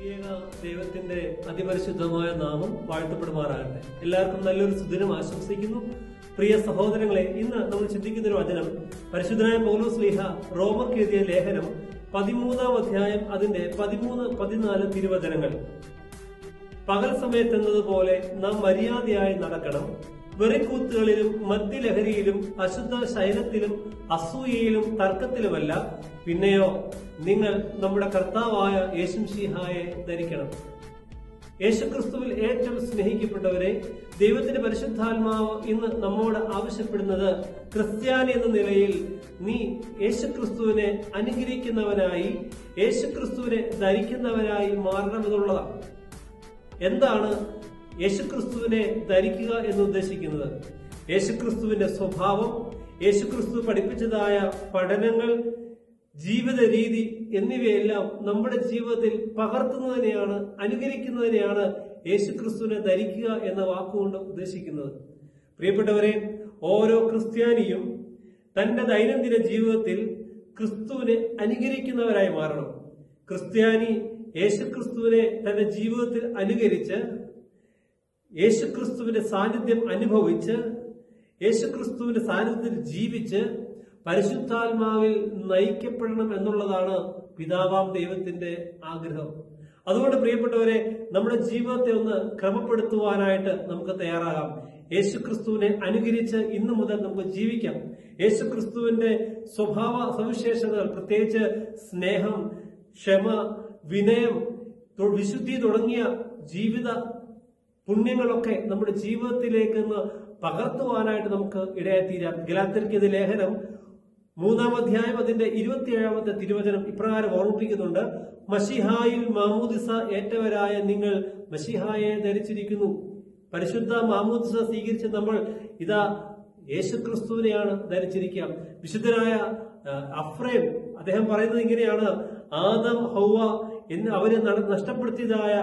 ദൈവത്തിന്റെ അതിപരിശുദ്ധമായ നാമം വാഴ്ത്തപ്പെടുമാറാകട്ടെ. എല്ലാവർക്കും നല്ലൊരു സുദിനം ആശംസിക്കുന്നു. പ്രിയ സഹോദരങ്ങളെ ഇന്ന് നമ്മൾ ചിന്തിക്കുന്ന ഒരു വചനം പരിശുദ്ധനായ പൗലോസ് ലീഹ റോമർക്ക് എഴുതിയ ലേഖനം പതിമൂന്നാം അധ്യായം അതിന്റെ പതിമൂന്ന് പതിനാല് തിരുവചനങ്ങൾ. പകൽ സമയത്തെന്നതുപോലെ നാം മര്യാദയായി നടക്കണം. വെറിക്കൂത്തുകളിലും മദ്യലഹരിയിലും അശുദ്ധ ശൈലത്തിലും അസൂയയിലും തർക്കത്തിലുമല്ല പിന്നെയോ നിങ്ങൾ നമ്മുടെ കർത്താവായ യേശുംശിഹായെ ധരിക്കണം. യേശുക്രിസ്തുവിൽ ഏറ്റവും സ്നേഹിക്കപ്പെട്ടവരെ ദൈവത്തിന്റെ പരിശുദ്ധാത്മാവ് ഇന്ന് നമ്മോട് ആവശ്യപ്പെടുന്നത് ക്രിസ്ത്യാനി എന്ന നിലയിൽ നീ യേശുക്രിസ്തുവിനെ അനുഗ്രഹിക്കുന്നവനായി യേശുക്രിസ്തുവിനെ ധരിക്കുന്നവനായി മാറണമെന്നുള്ളതാണ് എന്താണ് യേശുക്രിസ്തുവിനെ ധരിക്കുക എന്ന് ഉദ്ദേശിക്കുന്നത് യേശുക്രിസ്തുവിന്റെ സ്വഭാവം യേശുക്രിസ്തു പഠിപ്പിച്ചതായ പഠനങ്ങൾ ജീവിത രീതി എന്നിവയെല്ലാം നമ്മുടെ ജീവിതത്തിൽ പകർത്തുന്നതിനെയാണ് അനുകരിക്കുന്നതിനെയാണ് യേശുക്രിസ്തുവിനെ ധരിക്കുക എന്ന വാക്കുകൊണ്ട് ഉദ്ദേശിക്കുന്നത്. പ്രിയപ്പെട്ടവരെ ഓരോ ക്രിസ്ത്യാനിയും തന്റെ ദൈനംദിന ജീവിതത്തിൽ ക്രിസ്തുവിനെ അനുകരിക്കുന്നവരായി മാറണം. ക്രിസ്ത്യാനി യേശുക്രിസ്തുവിനെ തന്റെ ജീവിതത്തിൽ അനുകരിച്ച് യേശുക്രിസ്തുവിന്റെ സാന്നിധ്യം അനുഭവിച്ച് യേശുക്രിസ്തുവിന്റെ സാന്നിധ്യത്തിൽ ജീവിച്ച് പരിശുദ്ധാത്മാവിൽ നയിക്കപ്പെടണം എന്നുള്ളതാണ് പിതാവാം ദൈവത്തിന്റെ ആഗ്രഹം. അതുകൊണ്ട് പ്രിയപ്പെട്ടവരെ നമ്മുടെ ജീവിതത്തെ ഒന്ന് ക്രമപ്പെടുത്തുവാനായിട്ട് നമുക്ക് തയ്യാറാകാം. യേശുക്രിസ്തുവിനെ അനുകരിച്ച് ഇന്നു മുതൽ നമുക്ക് ജീവിക്കാം. യേശുക്രിസ്തുവിന്റെ സ്വഭാവ സവിശേഷതകൾ പ്രത്യേകിച്ച് സ്നേഹം ക്ഷമ വിനയം വിശുദ്ധി തുടങ്ങിയ ജീവിത പുണ്യങ്ങളൊക്കെ നമ്മുടെ ജീവിതത്തിലേക്ക് പകർത്തുവാനായിട്ട് നമുക്ക് ഇടയായിത്തീരാം. ഗലാത്തിരിക്കുന്ന ലേഖനം മൂന്നാം അധ്യായം അതിന്റെ ഇരുപത്തിയേഴാമത്തെ തിരുവചനം ഇപ്രകാരം ഓർമ്മിപ്പിക്കുന്നുണ്ട്. മഷിഹായിൽ മാമൂദിസ ഏറ്റവരായ നിങ്ങൾ മഷിഹായെ ധരിച്ചിരിക്കുന്നു. പരിശുദ്ധ മാമൂദിസ സ്വീകരിച്ച നമ്മൾ ഇതാ യേശുക്രിസ്തുവിനെയാണ് ധരിച്ചിരിക്കുക. വിശുദ്ധനായ അഫ്രേം അദ്ദേഹം പറയുന്നത് ഇങ്ങനെയാണ്. ആദം ഹൗവ എന്ന് അവർ നഷ്ടപ്പെടുത്തിയതായ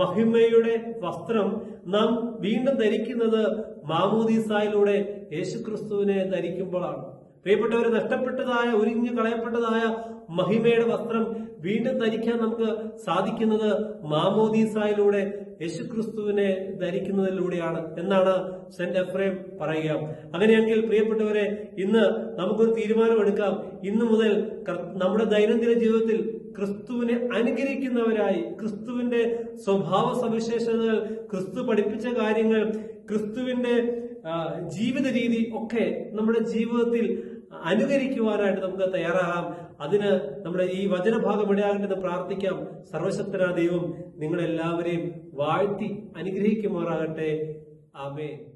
മഹിമയുടെ വസ്ത്രം നാം വീണ്ടും ധരിക്കുന്നത് മാമോദീസായിലൂടെ യേശുക്രിസ്തുവിനെ ധരിക്കുമ്പോഴാണ്. പ്രിയപ്പെട്ടവരെ നഷ്ടപ്പെട്ടതായ ഒരിഞ്ഞു കളയപ്പെട്ടതായ മഹിമയുടെ വസ്ത്രം വീണ്ടും ധരിക്കാൻ നമുക്ക് സാധിക്കുന്നത് മാമോദീസായിലൂടെ യേശുക്രിസ്തുവിനെ ധരിക്കുന്നതിലൂടെയാണ് എന്നാണ് സെന്റ് എഫ്രേം പറയുക. അങ്ങനെയാണെങ്കിൽ പ്രിയപ്പെട്ടവരെ ഇന്ന് നമുക്കൊരു തീരുമാനമെടുക്കാം. ഇന്നു മുതൽ നമ്മുടെ ദൈനംദിന ജീവിതത്തിൽ ക്രിസ്തുവിനെ അനുകരിക്കുന്നവരായി ക്രിസ്തുവിന്റെ സ്വഭാവ സവിശേഷതകൾ ക്രിസ്തു പഠിപ്പിച്ച കാര്യങ്ങൾ ക്രിസ്തുവിന്റെ ജീവിത രീതി ഒക്കെ നമ്മുടെ ജീവിതത്തിൽ അനുകരിക്കുവാനായിട്ട് നമുക്ക് തയ്യാറാകാം. അതിന് നമ്മുടെ ഈ വചനഭാഗം ഇടയാകേണ്ടത് പ്രാർത്ഥിക്കാം. സർവശക്തനാ ദൈവം നിങ്ങളെല്ലാവരെയും വാഴ്ത്തി അനുഗ്രഹിക്കുമാറാകട്ടെ. ആമേ